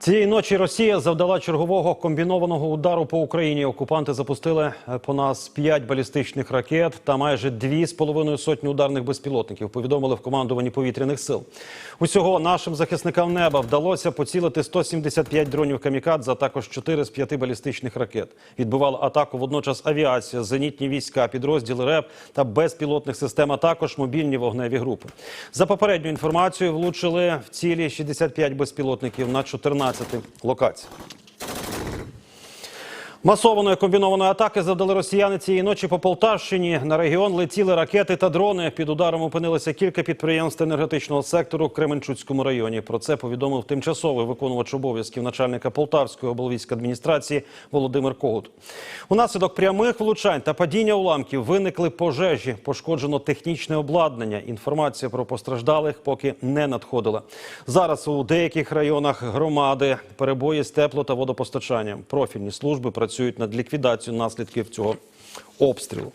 Цієї ночі Росія завдала чергового комбінованого удару по Україні. Окупанти запустили е, по нас п'ять балістичних ракет та майже дві з половиною сотні ударних безпілотників. Повідомили в командуванні повітряних сил. Усього нашим захисникам неба вдалося поцілити 175 дронів камікадзе, а також 4 з 5 балістичних ракет. Відбивала атаку водночас авіація, зенітні війська, підрозділи РЕП та безпілотних систем, а також мобільні вогневі групи. За попередньою інформацією, влучили в цілі 65 безпілотників на 14 локаціях. Масованої комбінованої атаки завдали росіяни цієї ночі по Полтавщині. На регіон летіли ракети та дрони. Під ударом опинилися кілька підприємств енергетичного сектору в Кременчуцькому районі. Про це повідомив тимчасовий виконувач обов'язків начальника Полтавської облвійської Володимир Когут. Унаслідок прямих влучань та падіння уламків виникли пожежі. Пошкоджено технічне обладнання. Інформація про постраждалих поки не надходила. Зараз у деяких районах громади перебої з тепло та водопостачанням. Профільні служби працюють над ліквідацією наслідків цього обстрілу.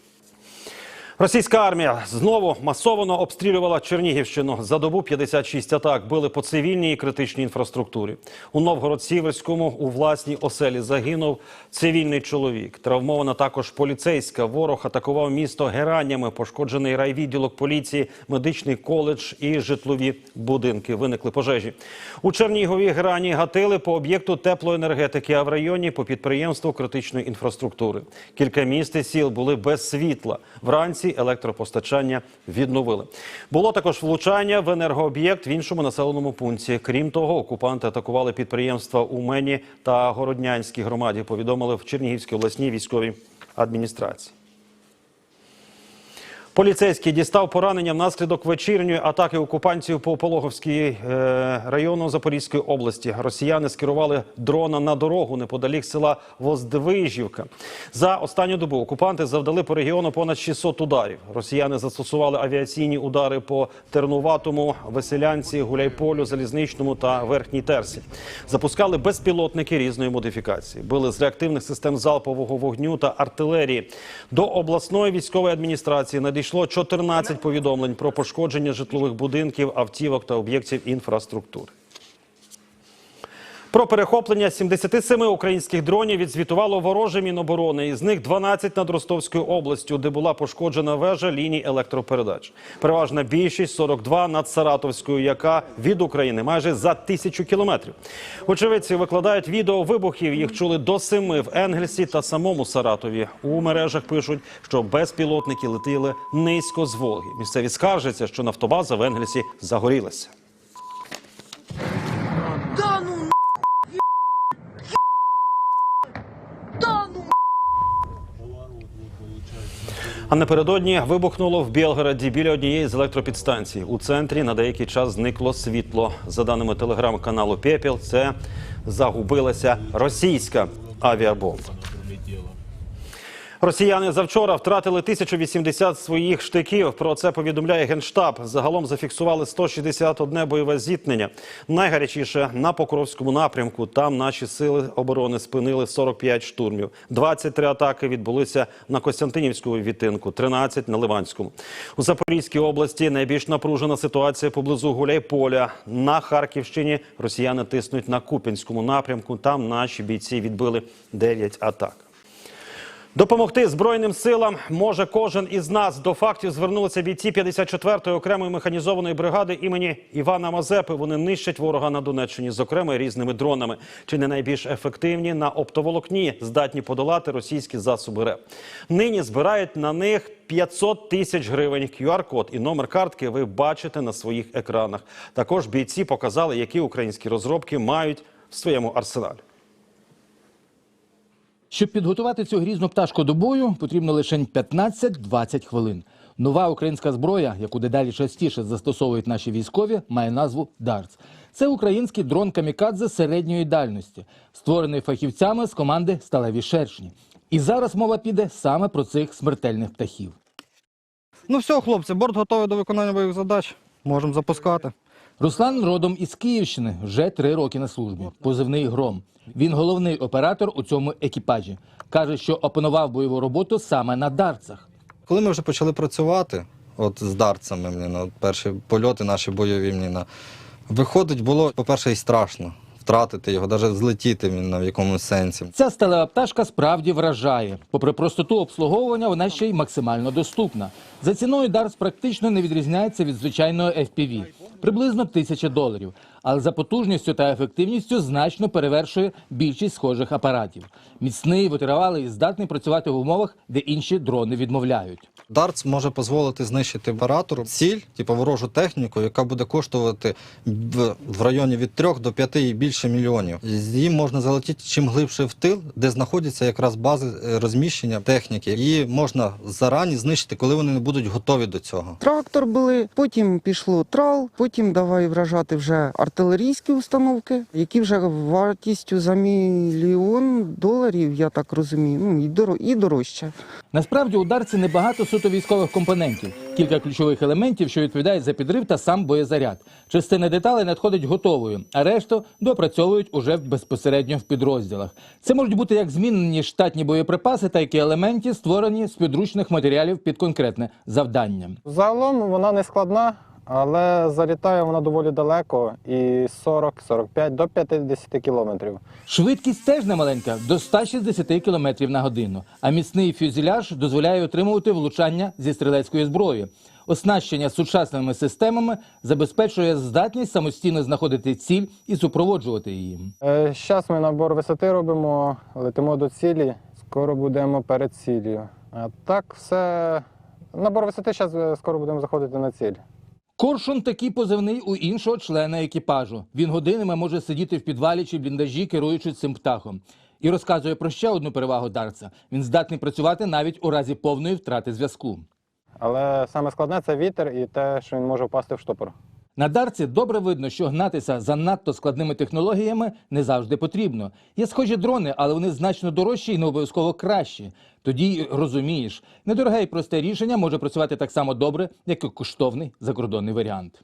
Російська армія знову масово обстрілювала Чернігівщину. За добу 56 атак били по цивільній і критичній інфраструктурі. У Новгород-Сіверському у власній оселі загинув цивільний чоловік. Травмована також поліцейська. Ворог атакував місто гераннями. Пошкоджений райвідділок поліції, медичний коледж і житлові будинки. Виникли пожежі. У Чернігові грані гатили по об'єкту теплоенергетики, а в районі по підприємству критичної інфраструктури. Кілька міст і сіл були без світла. Вранці електропостачання відновили. Було також влучання в енергооб'єкт в іншому населеному пункті. Крім того, окупанти атакували підприємства у Мені та Городнянській громаді. Повідомили в Чернігівській обласній військовій адміністрації. Поліцейський дістав поранення внаслідок вечірньої атаки окупантів по Пологовській е, району Запорізької області. Росіяни скерували дрона на дорогу неподалік села Воздвижівка. За останню добу окупанти завдали по регіону понад 600 ударів. Росіяни застосували авіаційні удари по Тернуватому, Веселянці, Гуляйполю, Залізничному та Верхній Терсі. Запускали безпілотники різної модифікації. Били з реактивних систем залпового вогню та артилерії. До обласної військової адміністрації надійшло 14 повідомлень про пошкодження житлових будинків, автівок та об'єктів інфраструктури. Про перехоплення 77 українських дронів відзвітувало вороже Міноборони. Із них 12 над Ростовською областю, де була пошкоджена вежа ліній електропередач. Переважна більшість 42 над Саратовською, яка від України майже за тисячу кілометрів. Очевидці викладають відео вибухів. Їх чули до семи в Енгельсі та самому Саратові. У мережах пишуть, що безпілотники летіли низько з Волги. Місцеві скаржаться, що нафтобаза в Енгельсі загорілася. Да ну на- Да ну А напередодні вибухнуло в Білгороді біля однієї з електропідстанцій. У центрі на деякий час зникло світло. За даними телеграм-каналу Пепіл, це загубилася російська авіабомба. Росіяни завчора втратили 1080 своїх штиків. Про це повідомляє генштаб. Загалом зафіксували 161 бойове зіткнення. Найгарячіше на Покровському напрямку. Там наші сили оборони спинили 45 штурмів. 23 атаки відбулися на Костянтинівському відтинку, 13 на Ливанському. У Запорізькій області найбільш напружена ситуація поблизу Гуляйполя. На Харківщині росіяни тиснуть на Купінському напрямку. Там наші бійці відбили 9 атак. Допомогти збройним силам може кожен із нас. До фактів звернулися бійці 54-ї окремої механізованої бригади імені Івана Мазепи. Вони нищать ворога на Донеччині, зокрема різними дронами. Чи не найбільш ефективні на оптоволокні, здатні подолати російські засоби РЕП. Нині збирають на них 500 тисяч гривень. QR-код і номер картки ви бачите на своїх екранах. Також бійці показали, які українські розробки мають в своєму арсеналі. Щоб підготувати цю грізну пташку до бою, потрібно лише 15-20 хвилин. Нова українська зброя, яку дедалі частіше застосовують наші військові, має назву «Дартс». Це український дрон камікадзе середньої дальності, створений фахівцями з команди Сталеві шершні. І зараз мова піде саме про цих смертельних птахів. Ну все, хлопці, борт готовий до виконання бойових задач. Можемо запускати. Руслан родом із Київщини вже три роки на службі. Позивний гром. Він головний оператор у цьому екіпажі. Каже, що опанував бойову роботу саме на дарцах. Коли ми вже почали працювати, от з дарцями, мені, на перші польоти наші бойові мені, на- виходить, було, по-перше, і страшно втратити його, навіть злетіти на в якомусь сенсі. Ця сталева пташка справді вражає. Попри простоту обслуговування, вона ще й максимально доступна. За ціною Дарс практично не відрізняється від звичайного FPV – приблизно тисяча доларів. Але за потужністю та ефективністю значно перевершує більшість схожих апаратів. Міцний, витривалий і здатний працювати в умовах, де інші дрони відмовляють. Дартс може дозволити знищити оператору ціль, типу ворожу техніку, яка буде коштувати в, в районі від 3 до 5 і більше мільйонів. З Їм можна залетіти чим глибше в тил, де знаходяться якраз бази е, розміщення техніки. Її можна зарані знищити, коли вони не будуть готові до цього. Трактор були, потім пішло трал, потім давай вражати вже артилерійські установки, які вже вартістю за мільйон доларів, я так розумію, ну і доро- і дорожче. Насправді у Дарці небагато суто військових компонентів, кілька ключових елементів, що відповідають за підрив та сам боєзаряд. Частина деталей надходить готовою, а решту допрацьовують уже безпосередньо в підрозділах. Це можуть бути як змінені штатні боєприпаси, так і елементи, створені з підручних матеріалів під конкретне завдання. Загалом вона не складна, але залітає вона доволі далеко і 40-45 до 50 кілометрів. Швидкість теж немаленька до 160 км на годину, а міцний фюзеляж дозволяє отримувати влучання зі стрілецької зброї. Оснащення сучасними системами забезпечує здатність самостійно знаходити ціль і супроводжувати її. Зараз ми набор висоти робимо, летимо до цілі, скоро будемо перед ціллю. А так все. Набор висоти зараз скоро будемо заходити на ціль. Коршун такий позивний у іншого члена екіпажу. Він годинами може сидіти в підвалі чи бліндажі, керуючи цим птахом. І розказує про ще одну перевагу дарца. Він здатний працювати навіть у разі повної втрати зв'язку. Але саме складне це вітер і те, що він може впасти в штопор. На дарці добре видно, що гнатися за надто складними технологіями не завжди потрібно. Є схожі дрони, але вони значно дорожчі і не обов'язково кращі. Тоді розумієш, недороге і просте рішення може працювати так само добре, як і коштовний закордонний варіант.